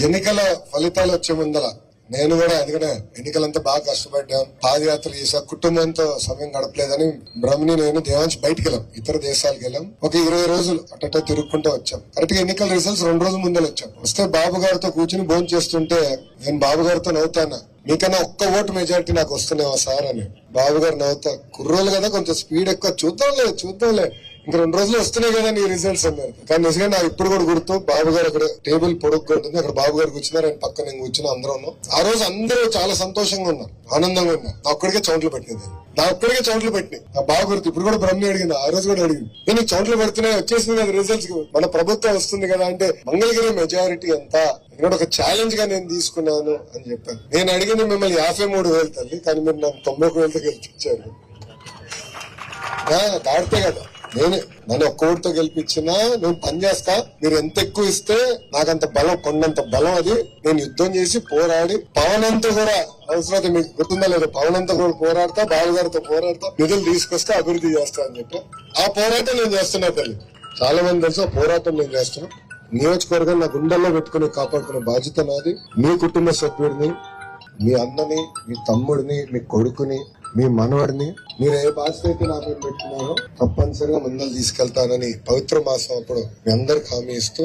ఎన్నికల ఫలితాలు వచ్చే ముందల నేను కూడా ఎందుకంటే ఎన్నికలంతా బాగా కష్టపడ్డాం. పాదయాత్ర చేసా. కుటుంబంతో సమయం గడపలేదని బ్రహ్మని నేను దేవాంశ్ బయటికి వెళ్ళాం ఇతర దేశాలకు వెళ్ళాం. ఒక ఇరవై రోజులు అట్ట తిరుగుకుంటూ వచ్చాం. కరెక్ట్ ఎన్నికల రిజల్ట్స్ రెండు రోజుల ముందర వచ్చాం. వస్తే బాబు గారితో కూర్చుని భోజనం చేస్తుంటే నేను బాబు గారితో నవ్వుతాను మీకన్నా ఒక్క ఓటు మెజారిటీ నాకు వస్తున్నావా సార్ అని. బాబు గారు నవ్వుతా కుర్రోలు కదా కొంచెం స్పీడ్ ఎక్కువ. చూద్దాంలే చూద్దాంలే. ఇంకా రెండు రోజులు వస్తున్నాయి కదా నీ రిజల్ట్స్ అన్నారు. కానీ నిజంగా నాకు ఇప్పుడు కూడా గుర్తు బాబు గారు అక్కడ టేబుల్ పొడుగ్గా ఉంటుంది అక్కడ బాబు గారు కూర్చున్నారు ఆయన పక్కన నేను కూర్చున్నా అందరూ ఉన్నాం ఆ రోజు అందరూ చాలా సంతోషంగా ఉన్నారు ఆనందంగా ఉన్నారు. నా ఒక్కడికే చౌంట్లు పెట్టింది నా ఒక్కడికే చౌంట్లు పెట్టినాయి. నా బాబు గుర్తు ఇప్పుడు కూడా బ్రహ్మ అడిగింది ఆ రోజు కూడా అడిగింది. నేను చౌంట్లు పెడుతున్నాయి వచ్చేసింది కదా రిజల్ట్స్ మన ప్రభుత్వం వస్తుంది కదా అంటే మంగళగిరి మెజారిటీ ఎంత ఇక్కడ ఒక ఛాలెంజ్గా నేను తీసుకున్నాను అని చెప్పాను నేను అడిగింది మిమ్మల్ని యాభై మూడు వేలు తల్లి కానీ మీరు నన్ను తొంభై ఒక వేలతో గెలిపించారు. దాడితే కదా. నేను నన్ను ఒక్క గెలిపించినా నేను పని చేస్తా మీరు ఎంత ఎక్కువ ఇస్తే నాకంత బలం కొండంత బలం అది. నేను యుద్ధం చేసి పోరాడి పవన్ అంతా కూడా అవసరం మీకు గుర్తుందా లేదు? పవన్ అంతా కూడా పోరాడతా బాబు గారితో పోరాడతా నిధులు తీసుకొస్తే అభివృద్ధి చేస్తా అని చెప్పి. ఆ పోరాటం నేను చేస్తున్నా తల్లి. చాలా మంది తెలుసు పోరాటం నేను చేస్తున్నా. నియోజకవర్గం నా గుండెల్లో పెట్టుకుని కాపాడుకునే బాధ్యత నాది. మీ కుటుంబ సభ్యుడిని మీ అన్నని మీ తమ్ముడిని మీ కొడుకుని మీ మనవడిని మీరు ఏ బాధ్యత అయితే నా మీద పెట్టుకున్నారో తప్పనిసరిగా ముందలు తీసుకెళ్తానని పవిత్ర మాసం అప్పుడు మీ అందరికి హామీ ఇస్తూ